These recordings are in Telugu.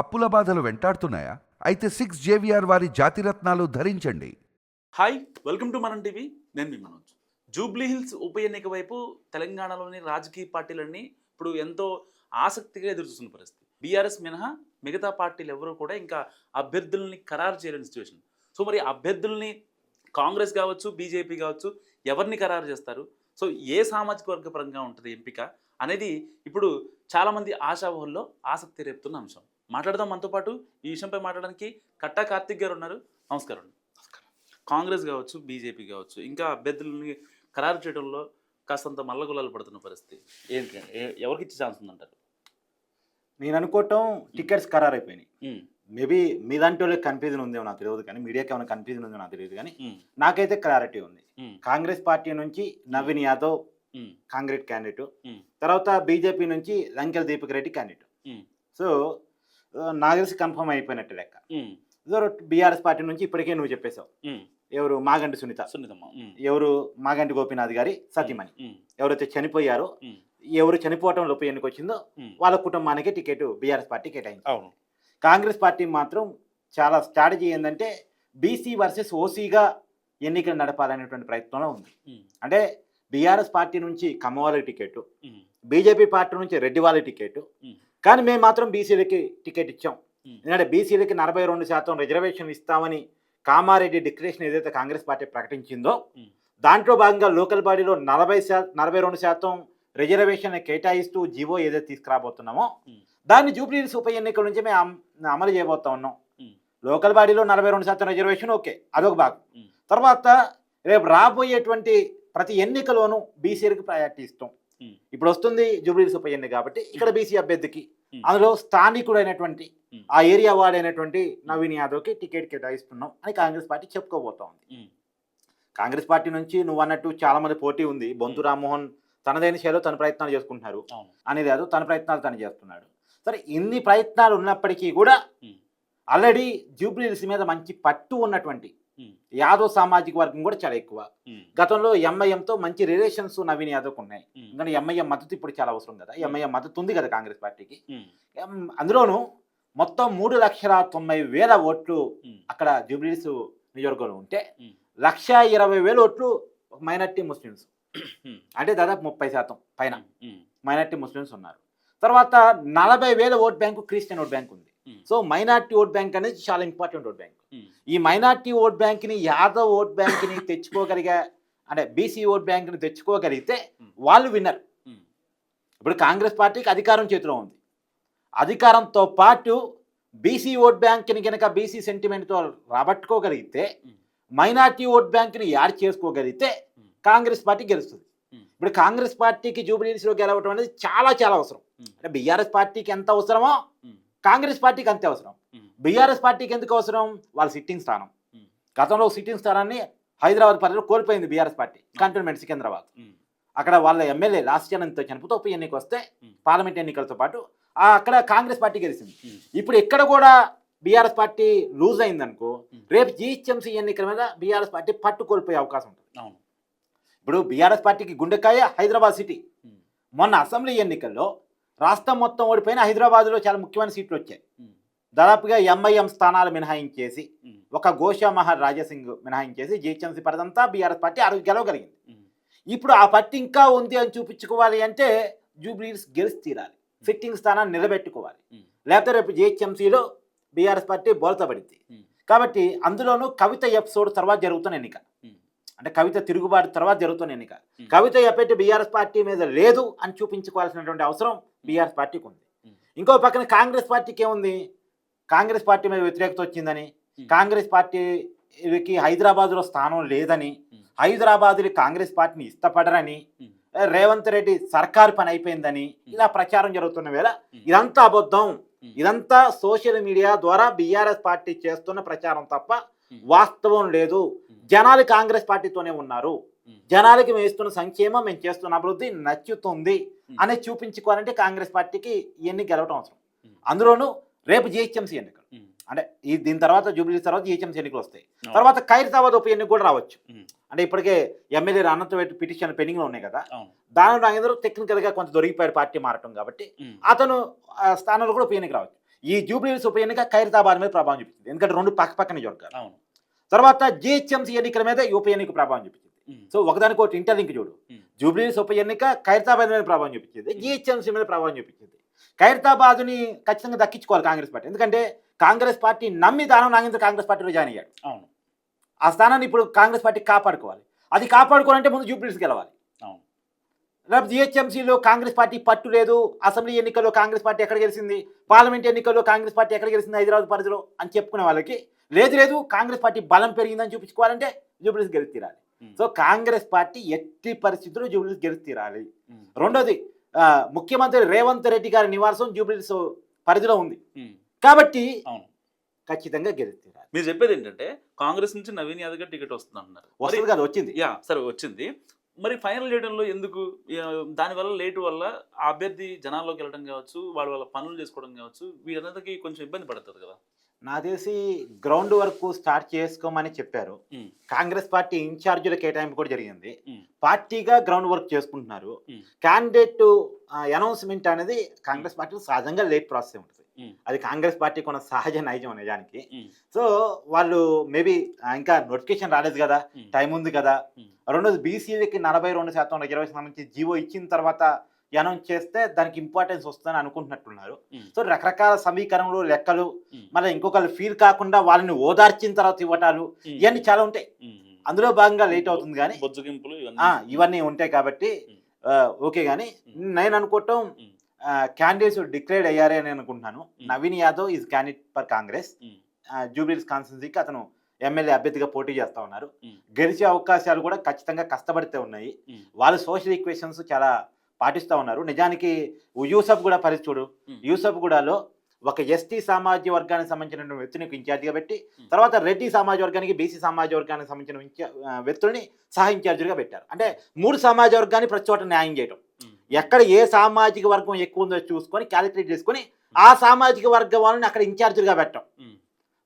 అప్పుల బాధలు వెంటాడుతున్నాయా? అయితే సిక్స్ జేవిఆర్ వారి జాతిరత్నాలు ధరించండి. Hi welcome to Manam TV నేను మీ మనోజ్. జూబ్లీ హిల్స్ ఉప ఎన్నిక వైపు తెలంగాణలోని రాజకీయ పార్టీలన్నీ ఇప్పుడు ఎంతో ఆసక్తిగా ఎదురుచూస్తున్న పరిస్థితి. బీఆర్ఎస్ మినహా మిగతా పార్టీలు ఎవరూ కూడా ఇంకా అభ్యర్థుల్ని ఖరారు చేయలేని సిచ్యువేషన్ సో మరి అభ్యర్థుల్ని కాంగ్రెస్ కావచ్చు బీజేపీ కావచ్చు ఎవరిని ఖరారు చేస్తారు? సో ఏ సామాజిక వర్గ పరంగా ఉంటుంది ఎంపిక అనేది ఇప్పుడు చాలామంది ఆశావహుల్లో ఆసక్తి రేపుతున్న అంశం. మాట్లాడదాం మనతో పాటు. ఈ విషయంపై మాట్లాడడానికి కట్టా కార్తిక్ గారు ఉన్నారు. నమస్కారం. అండి కాంగ్రెస్ కావచ్చు బీజేపీ కావచ్చు ఇంకా అభ్యర్థులని ఖరారు చేయడంలో కాస్తంత మల్లగులాలు పడుతున్న పరిస్థితి. ఏంటి? ఎవరికి ఇచ్చే ఛాన్స్ ఉందంటారు? నేను అనుకోవటం టికెట్స్ ఖరారు అయిపోయినాయి మేబీ మీ దాంట్లో వాళ్ళకి కన్ఫ్యూజన్ ఉందేమో నాకు తెలియదు కానీ మీడియాకి ఏమైనా కన్ఫ్యూజన్ ఉందో నాకు తెలియదు కానీ నాకైతే క్లారిటీ ఉంది. కాంగ్రెస్ పార్టీ నుంచి నవీన్ యాదవ్ కాంగ్రెస్ క్యాండిడేట్ తర్వాత బీజేపీ నుంచి లంకెల దీపక్ రెడ్డి క్యాండిడేట్ సో నాకు తెలిసి కన్ఫర్మ్ అయిపోయినట్టు లెక్క. బీఆర్ఎస్ పార్టీ నుంచి ఇప్పటికే నువ్వు చెప్పేశావు. ఎవరు మాగంటి సునీత? సున్నితమ్మ ఉమ్, ఎవరు మాగంటి గోపీనాథ్ గారి సతీమణి? ఎవరైతే చనిపోయారో ఎవరు చనిపోవటం లోపు ఎన్నిక వచ్చిందో వాళ్ళ కుటుంబానికి టికెట్ బీఆర్ఎస్ పార్టీ కేటాయింది అవును. కాంగ్రెస్ పార్టీ మాత్రం చాలా స్ట్రాటజీ ఏంటంటే బీసీ వర్సెస్ ఓసీగా ఎన్నికలు నడపాలనేటువంటి ప్రయత్నంలో ఉంది. అంటే బీఆర్ఎస్ పార్టీ నుంచి కమ్మవాళ్ళకి టికెట్ బీజేపీ పార్టీ నుంచి రెడ్డి వాళ్ళ టికెట్ కానీ మేము మాత్రం బీసీలకి టికెట్ ఇచ్చాం. ఎందుకంటే బీసీలకి నలభై రెండు శాతం రిజర్వేషన్ ఇస్తామని కామారెడ్డి డిక్లరేషన్ ఏదైతే కాంగ్రెస్ పార్టీ ప్రకటించిందో దాంట్లో భాగంగా లోకల్ బాడీలో నలభై శా నలభై రెండు శాతం రిజర్వేషన్ కేటాయిస్తూ జీవో ఏదైతే తీసుకురాబోతున్నామో దాన్ని జూబ్లీహిల్స్ ఉప ఎన్నికల నుంచి మేము అమ్- అమలు చేయబోతా ఉన్నాం. లోకల్ బాడీలో నలభై రెండు శాతం రిజర్వేషన్ ఓకే అదొక భాగం. తర్వాత రేపు రాబోయేటువంటి ప్రతి ఎన్నికలోనూ బీసీలకు ప్రయారిటీ ఇస్తాం. ఇప్పుడు వస్తుంది జూబ్లీహిల్స్ ఉప ఎన్నిక కాబట్టి ఇక్కడ బీసీ అభ్యర్థికి. ఉమ్. అందులో స్థానికుడైనటువంటి ఉమ్. ఆ ఏరియా వాడైనటువంటి నవీన్ యాదవ్కి టికెట్ కేటాయిస్తున్నాం అని కాంగ్రెస్ పార్టీ చెప్పుకోబోతా ఉంది కాంగ్రెస్ పార్టీ నుంచి నువ్వు అన్నట్టు చాలా మంది పోటీ ఉంది. బొంతు రామ్మోహన్ తనదైన శైలిలో తన ప్రయత్నాలు చేసుకుంటున్నారు అనేది యాదవ్ తన ప్రయత్నాలు తను చేస్తున్నాడు. సరే ఇన్ని ప్రయత్నాలు ఉన్నప్పటికీ కూడా ఆల్రెడీ జూబ్లీహిల్స్ మీద మంచి పట్టు ఉన్నటువంటి యాదవ్ సామాజిక వర్గం కూడా చాలా ఎక్కువ. గతంలో ఎంఐఎంతో మంచి రిలేషన్స్ నవీన్ యాదవ్కి ఉన్నాయి. ఎందుకంటే ఎంఐఎం మద్దతు ఇప్పుడు చాలా అవసరం కదా. ఎంఐఎం మద్దతు ఉంది కదా కాంగ్రెస్ పార్టీకి. అందులోనూ మొత్తం మూడు లక్షల తొంభై వేల ఓట్లు అక్కడ జూబ్లీహిల్స్ నియోజకవర్గంలో ఉంటే లక్ష ఇరవై వేల ఓట్లు మైనార్టీ ముస్లిమ్స్. అంటే దాదాపు ముప్పై శాతం పైన మైనార్టీ ముస్లిమ్స్ ఉన్నారు. తర్వాత నలభై వేల vote bank Christian vote bank ఉంది. సో మైనార్టీ ఓట్ బ్యాంక్ అనేది చాలా ఇంపార్టెంట్ ఓట్ బ్యాంక్ ఈ మైనార్టీ ఓట్ బ్యాంక్ని యాదవ్ ఓట్ బ్యాంక్ని తెచ్చుకోగలిగా అంటే బీసీ ఓట్ బ్యాంక్ని తెచ్చుకోగలిగితే ఉమ్. వాళ్ళు విన్నర్ ఉమ్, ఇప్పుడు కాంగ్రెస్ పార్టీకి అధికారం చేతిలో ఉంది. అధికారంతో పాటు బీసీ ఓట్ బ్యాంక్ని కనుక బీసీ సెంటిమెంట్తో రాబట్టుకోగలిగితే మైనార్టీ ఓట్ బ్యాంక్ని యాడ్ చేసుకోగలిగితే ఉమ్, కాంగ్రెస్ పార్టీ గెలుస్తుంది. ఇప్పుడు కాంగ్రెస్ పార్టీకి జూబ్లీహిల్స్లో గెలవటం అనేది చాలా చాలా అవసరం. అంటే బీఆర్ఎస్ పార్టీకి ఎంత అవసరమో కాంగ్రెస్ పార్టీకి అంతే అవసరం. బీఆర్ఎస్ పార్టీకి ఎందుకు అవసరం? వాళ్ళ సిట్టింగ్ స్థానం. గతంలో సిట్టింగ్ స్థానాన్ని హైదరాబాద్ పరిధిలో కోల్పోయింది బీఆర్ఎస్ పార్టీ కంటోన్మెంట్ సికింద్రాబాద్. అక్కడ వాళ్ళ ఎమ్మెల్యే లాస్ట్ ఇయర్ చనిపోతే ఉప ఎన్నిక వస్తే. పార్లమెంట్ ఎన్నికలతో పాటు అక్కడ కాంగ్రెస్ పార్టీ గెలిచింది. ఇప్పుడు ఇక్కడ కూడా బీఆర్ఎస్ పార్టీ లూజ్ అయిందనుకో. రేపు జీహెచ్ఎంసీ ఎన్నికల మీద బీఆర్ఎస్ పార్టీ పట్టు కోల్పోయే అవకాశం ఉంటుంది. ఇప్పుడు బీఆర్ఎస్ పార్టీకి గుండెకాయ హైదరాబాద్ సిటీ. మొన్న అసెంబ్లీ ఎన్నికల్లో రాష్ట్రం మొత్తం ఓడిపోయిన హైదరాబాద్లో చాలా ముఖ్యమైన సీట్లు వచ్చాయి. దాదాపుగా ఎంఐఎం స్థానాలు మినహాయించేసి ఒక గోషా మహర్ రాజాసింగ్ మినహాయించేసి జీహెచ్ఎంసీ పరిదంతా బీఆర్ఎస్ పార్టీ ఆ రోజు గెలవగలిగింది ఇప్పుడు ఆ పట్టి ఇంకా ఉంది అని చూపించుకోవాలి అంటే జూబ్లీస్ గెలిచి తీరాలి ఫిట్టింగ్ స్థానాన్ని నిలబెట్టుకోవాలి. లేకపోతే రేపు జిహెచ్ఎంసీలో బీఆర్ఎస్ పార్టీ బోల్తబడింది కాబట్టి అందులోనూ కవిత ఎపిసోడ్ తర్వాత జరుగుతున్న ఎన్నిక. అంటే కవిత తిరుగుబాటు తర్వాత జరుగుతున్న ఎన్నిక. కవిత ఎప్పటి బీఆర్ఎస్ పార్టీ మీద లేదు అని చూపించుకోవాల్సినటువంటి అవసరం బీఆర్ఎస్ పార్టీకి ఉంది. ఇంకో పక్కన కాంగ్రెస్ పార్టీకి ఏముంది కాంగ్రెస్ పార్టీ మీద వ్యతిరేకత వచ్చిందని. కాంగ్రెస్ పార్టీకి హైదరాబాద్లో స్థానం లేదని ఉమ్. హైదరాబాద్ని కాంగ్రెస్ పార్టీని ఇష్టపడరని రేవంత్ రెడ్డి సర్కారు పని అయిపోయిందని ఇలా ప్రచారం జరుగుతున్న వేళ. ఇదంతా అబద్ధం. ఇదంతా సోషల్ మీడియా ద్వారా బీఆర్ఎస్ పార్టీ చేస్తున్న ప్రచారం తప్ప. వాస్తవం లేదు. జనాలు కాంగ్రెస్ పార్టీతోనే ఉన్నారు జనాలకి మేము ఇస్తున్న సంక్షేమం మేము చేస్తున్న అభివృద్ధి నచ్చుతుంది. అనేది చూపించుకోవాలంటే కాంగ్రెస్ పార్టీకి ఇవన్నీ గెలవటం అవసరం. అందులోనూ రేపు జిహెచ్ఎంసీ ఎన్నికలు. అంటే ఈ దీని తర్వాత జూబ్లీ తర్వాత జిహెచ్ఎంసీ ఎన్నికలు వస్తాయి. తర్వాత ఖైరతాబాద్ ఉప ఎన్నిక కూడా రావచ్చు. అంటే ఇప్పటికే ఎమ్మెల్యే అనంత పిటిషన్ పెండింగ్లో ఉన్నాయి కదా. దానిలో నాగేంద్ర టెక్నికల్గా కొంత దొరికిపోయాడు పార్టీ మారటం కాబట్టి అతను స్థానంలో కూడా ఉప ఎన్నిక రావచ్చు. ఈ జూబ్లీహిల్స్ ఉప ఎన్నిక ఖైరతాబాద్ మీద ప్రభావం చూపించింది ఎందుకంటే రెండు పక్క పక్కన అవును. తర్వాత జిహెచ్ఎంసీ ఎన్నికల మీద ఉప ఎన్నిక ప్రభావం చూపించింది. సో ఒకదానికి ఒకటి ఇంటర్లింక్ చూడు. ఉమ్. జూబ్లీహిల్స్ ఉప ఎన్నిక ఖైరతాబాద్ మీద ప్రభావం చూపించింది. జిహెచ్ఎంసీ మీద ప్రభావం చూపించింది. ఖైరతాబాద్ని ఖచ్చితంగా దక్కించుకోవాలి కాంగ్రెస్ పార్టీ. ఎందుకంటే కాంగ్రెస్ పార్టీ నమ్మి దానం నాగేంద్ర కాంగ్రెస్ పార్టీలో జాయిన్ అయ్యాడు. అవును. ఆ స్థానాన్ని ఇప్పుడు కాంగ్రెస్ పార్టీ కాపాడుకోవాలి. అది కాపాడుకోవాలంటే ముందు జూబ్లీహిల్స్ గెలవాలి. అవును. లేకపోతే జిహెచ్ఎంసీలో కాంగ్రెస్ పార్టీ పట్టు లేదు. అసెంబ్లీ ఎన్నికల్లో కాంగ్రెస్ పార్టీ ఎక్కడ గెలిచింది? పార్లమెంట్ ఎన్నికల్లో కాంగ్రెస్ పార్టీ ఎక్కడ గెలిచింది హైదరాబాద్ పరిధిలో అని చెప్పుకునే వాళ్ళకి లేదు లేదు కాంగ్రెస్ పార్టీ బలం పెరిగిందని చూపించుకోవాలంటే జూబ్లీస్ గెలిచి తీరాలి. సో కాంగ్రెస్ పార్టీ ఎట్టి పరిస్థితుల్లో జూబ్లీస్ గెలిచి తీరాలి ఉమ్. రెండోది ముఖ్యమంత్రి రేవంత్ రెడ్డి గారి నివాసం జూబ్లీస్ పరిధిలో ఉంది. ఉమ్. కాబట్టి ఖచ్చితంగా గెలిచి తీరాలి మీరు చెప్పేది ఏంటంటే కాంగ్రెస్ నుంచి నవీన్ యాదవ్ గారు టికెట్ వస్తుంది అంటున్నారు. వస్తుంది కదా వచ్చింది. యా సరే వచ్చింది. మరి ఫైనల్ చేయడంలో ఎందుకు? దానివల్ల లేటు వల్ల అభ్యర్థి జనాల్లోకి వెళ్ళడం కావచ్చు వాళ్ళ వాళ్ళ పనులు చేసుకోవడం కావచ్చు వీళ్ళందరికీ కొంచెం ఇబ్బంది పడుతుంది కదా? నాకు తెలిసి గ్రౌండ్ వర్క్ స్టార్ట్ చేసుకోమని చెప్పారు. కాంగ్రెస్ పార్టీ ఇన్ఛార్జీల కేటాయింపు కూడా జరిగింది. పార్టీగా గ్రౌండ్ వర్క్ చేసుకుంటున్నారు. క్యాండిడేట్ అనౌన్స్మెంట్ అనేది కాంగ్రెస్ పార్టీ సహజంగా లేట్ ప్రాసెస్ ఉంటుంది. అది కాంగ్రెస్ పార్టీ కొన్న సహజ నైజం నిజానికి. సో వాళ్ళు మేబీ ఇంకా నోటిఫికేషన్ రాలేదు కదా. టైం ఉంది కదా. రెండోది బీసీలకి నలభై రెండు శాతం ఇరవై సంబంధించి జీవో ఇచ్చిన తర్వాత అనౌన్స్ చేస్తే దానికి ఇంపార్టెన్స్ వస్తుందని అనుకుంటున్నట్టున్నారు. సో రకరకాల సమీకరణలు లెక్కలు. మళ్ళీ ఇంకొకరు ఫీల్ కాకుండా వాళ్ళని ఓదార్చిన తర్వాత ఇవ్వటాలు. ఇవన్నీ చాలా ఉంటాయి. అందులో భాగంగా లేట్ అవుతుంది కానీ ఇవన్నీ ఉంటాయి కాబట్టి ఓకే కానీ. నేను అనుకోవటం. క్యాండిడేట్స్ డిక్లేర్డ్ అయ్యారే అని అనుకుంటున్నాను. Naveen Yadav is candidate for Congress. Jubilee Hills కాన్స్టిట్యూన్సీకి అతను ఎమ్మెల్యే అభ్యర్థిగా పోటీ చేస్తా ఉన్నారు. గెలిచే అవకాశాలు కూడా ఖచ్చితంగా కష్టపడితే ఉన్నాయి. వాళ్ళు సోషల్ ఈక్వేషన్స్ చాలా పాటిస్తూ ఉన్నారు నిజానికి యూసఫ్ కూడా పరిస్థితి చూడు ఉమ్. యూసఫ్ గూడలో ఒక ఎస్టీ సామాజిక వర్గానికి సంబంధించిన వ్యక్తిని ఇన్ఛార్జిగా పెట్టి. తర్వాత రెడ్డి సమాజ వర్గానికి బీసీ సమాజ వర్గానికి సంబంధించిన వ్యక్తుల్ని సహా ఇన్ఛార్జిగా పెట్టారు అంటే మూడు సమాజ వర్గాన్ని ప్రతి చోట న్యాయం చేయడం. ఎక్కడ ఏ సామాజిక వర్గం ఎక్కువ ఉందో చూసుకొని క్యాలిక్యులేట్ చేసుకొని ఆ సామాజిక వర్గం వాళ్ళని అక్కడ ఇన్ఛార్జిగా పెట్టడం.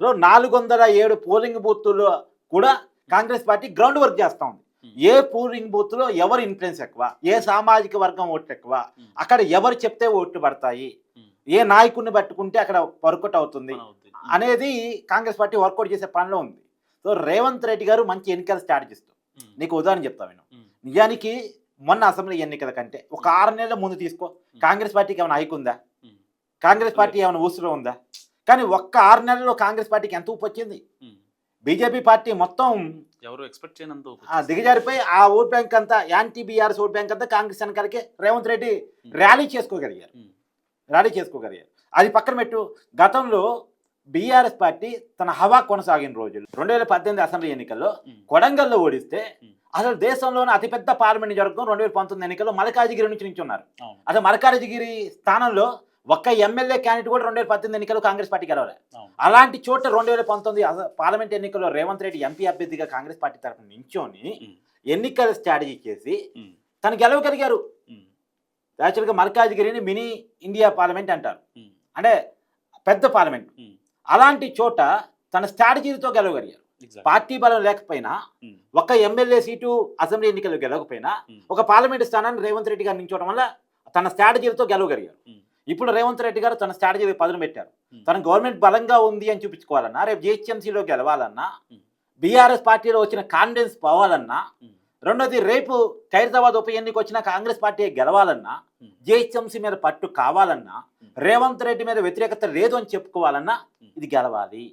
సో నాలుగు వందల ఏడు పోలింగ్ బూత్తుల్లో కూడా కాంగ్రెస్ పార్టీ గ్రౌండ్ వర్క్ చేస్తూ ఉంది. ఏ పోలింగ్ బూత్లో ఎవరు ఇన్ఫ్లుయెన్స్ ఎక్కువ? ఏ సామాజిక వర్గం ఓట్లు ఎక్కువ. అక్కడ ఎవరు చెప్తే ఓట్లు పడతాయి. ఏ నాయకుడిని పట్టుకుంటే అక్కడ వర్కౌట్ అవుతుంది. అనేది కాంగ్రెస్ పార్టీ వర్కౌట్ చేసే పనిలో ఉంది. సో రేవంత్ రెడ్డి గారు మంచి ఎన్నికల స్ట్రాటజిస్ట్. నీకు ఉదాహరణ చెప్తా నేను. ఉమ్. నిజానికి మొన్న అసెంబ్లీ ఎన్నికల కంటే ఒక ఆరు నెలల ముందు తీసుకో. కాంగ్రెస్ పార్టీకి ఏమైనా హైక్ ఉందా. కాంగ్రెస్ పార్టీ ఏమైనా ఊసులో ఉందా? కానీ ఒక్క ఆరు నెలల్లో కాంగ్రెస్ పార్టీకి ఎంత ఊపు వచ్చింది. బీజేపీ పార్టీ మొత్తం ఎవరు ఎక్స్పెక్ట్ చేయనంత దిగజారిపోయి ఆ ఓట్ బ్యాంక్ అంతా యాంటీ బీఆర్ఎస్ ఓట్ బ్యాంక్ అంతా కాంగ్రెస్ వెనకాలకే రేవంత్ రెడ్డి ర్యాలీ చేసుకోగలిగారు. ర్యాలీ చేసుకోగలిగారు. అది పక్కన పెట్టు గతంలో బీఆర్ఎస్ పార్టీ తన హవా కొనసాగిన రోజులు. రెండు వేల పద్దెనిమిది అసెంబ్లీ ఎన్నికల్లో. కొడంగల్లో ఓడిస్తే. అసలు దేశంలోనే అతిపెద్ద పార్లమెంట్ జరగడం రెండు వేల పంతొమ్మిది ఎన్నికల్లో మల్కాజిగిరి నుంచి నించున్నారు. అసలు మల్కాజిగిరి స్థానంలో ఒక్క ఎమ్మెల్యే క్యాండిడేట్ కూడా రెండు వేల పద్దెనిమిది ఎన్నికల్లో కాంగ్రెస్ పార్టీ గెలవలే అలాంటి చోట రెండు వేల పంతొమ్మిది పార్లమెంట్ ఎన్నికల్లో రేవంత్ రెడ్డి ఎంపీ అభ్యర్థిగా కాంగ్రెస్ పార్టీ తరఫున నించొని. ఎన్నికల స్ట్రాటజీ చేసి. తను గెలవగలిగారు. యాక్చువల్గా మల్కాజిగిరిని మినీ ఇండియా పార్లమెంట్ అంటారు. అంటే పెద్ద పార్లమెంట్. అలాంటి చోట తన స్ట్రాటజీతో గెలవగలిగారు. పార్టీ బలం లేకపోయినా. ఒక ఎమ్మెల్యే సీటు అసెంబ్లీ ఎన్నికల్లో గెలవకపోయినా. ఒక పార్లమెంట్ స్థానాన్ని రేవంత్ రెడ్డి గారు నించోవడం వల్ల తన స్ట్రాటజీలతో గెలవగలిగారు. ఇప్పుడు రేవంత్ రెడ్డి గారు తన స్ట్రాటజీ పదును పెట్టారు. తన గవర్నమెంట్ బలంగా ఉంది అని చూపించుకోవాలన్నా రేపు జిహెచ్ఎంసీలో గెలవాలన్నా. బీఆర్ఎస్ పార్టీలో వచ్చిన కాన్ఫిడెన్స్ పోవాలన్నా. రెండోది రేపు ఖైరతాబాద్ ఉప ఎన్నిక వచ్చిన కాంగ్రెస్ పార్టీ గెలవాలన్నా. జిహెచ్ఎంసీ మీద పట్టు కావాలన్నా. రేవంత్ రెడ్డి మీద వ్యతిరేకత లేదు అని చెప్పుకోవాలన్నా. ఇది గెలవాలి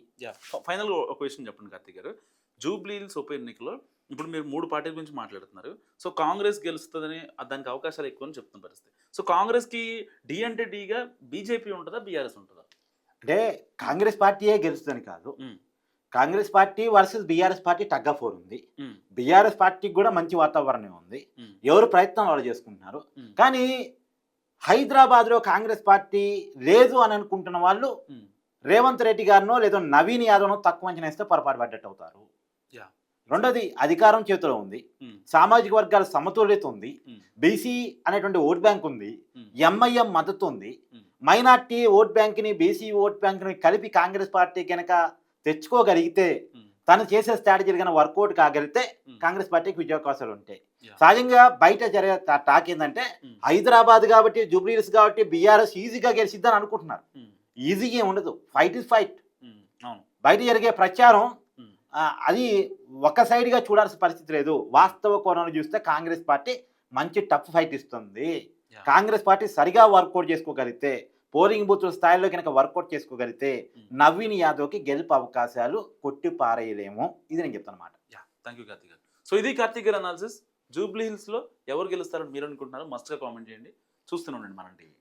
ఫైనల్ ఒక విషయం చెప్పండి కార్తీక్ గారు జూబ్లీహిల్స్ ఉప ఎన్నికలో ఇప్పుడు మీరు మూడు పార్టీల గురించి మాట్లాడుతున్నారు సో కాంగ్రెస్ గెలుస్తుందని దానికి అవకాశాలు ఎక్కువ అని చెప్తున్న పరిస్థితి సో కాంగ్రెస్కి డి అంటే డిగా బీజేపీ ఉంటుందా బీఆర్ఎస్ ఉంటుందా అంటే కాంగ్రెస్ పార్టీయే గెలుస్తుందని కాదు. Congress party versus BRS party tug of war ఉంది. బీఆర్ఎస్ పార్టీకి కూడా మంచి వాతావరణం ఉంది. ఎవరు ప్రయత్నం వాళ్ళు చేసుకుంటున్నారు. కానీ హైదరాబాద్లో కాంగ్రెస్ పార్టీ లేదు అని అనుకుంటున్న వాళ్ళు. రేవంత్ రెడ్డి గారినో లేదా నవీన్ యాదవ్నో తక్కువ అంచనా వేస్తే పొరపాటు పడ్డట్టు అవుతారు రెండోది అధికారం చేతిలో ఉంది. సామాజిక వర్గాల సమతుల్యత ఉంది. బీసీ అనేటువంటి ఓట్ బ్యాంక్ ఉంది. ఎంఐఎం మద్దతు ఉంది. మైనార్టీ ఓట్ బ్యాంక్ని బీసీ ఓట్ బ్యాంక్ని కలిపి కాంగ్రెస్ పార్టీ కనుక తెచ్చుకోగలిగితే. తను చేసే స్ట్రాటజీలు కనుక వర్కౌట్ కాగలిగితే. కాంగ్రెస్ పార్టీకి విజయావకాశాలు ఉంటాయి. సహజంగా బయట జరిగే టాక్ ఏంటంటే. హైదరాబాద్ కాబట్టి జూబ్లీహిల్స్ కాబట్టి బీఆర్ఎస్ ఈజీగా గెలిచిద్దని అనుకుంటున్నారు. ఈజీగా ఉండదు ఫైట్ ఇస్ ఫైట్ బయట జరిగే ప్రచారం అది ఒక సైడ్గా చూడాల్సిన పరిస్థితి లేదు. వాస్తవ కోణంలో చూస్తే కాంగ్రెస్ పార్టీ మంచి టఫ్ ఫైట్ ఇస్తుంది. కాంగ్రెస్ పార్టీ సరిగా వర్కౌట్ చేసుకోగలిగితే పోలింగ్ బూత్ స్థాయిలో కనుక వర్కౌట్ చేసుకోగలిగితే. నవీన్ యాదవ్కి గెలుపు అవకాశాలు కొట్టి పారేయలేము. ఇది నేను చెప్తాను అన్నమాట యా. థ్యాంక్ యూ కార్తీక్ గారు. సో ఇది కార్తీక్ గారు అనాలిసిస్. జూబ్లీ హిల్స్లో ఎవరు గెలుస్తారని మీరు అనుకుంటున్నారో మస్ట్గా కామెంట్ చేయండి. చూస్తూనే ఉండండి మన టీవీ.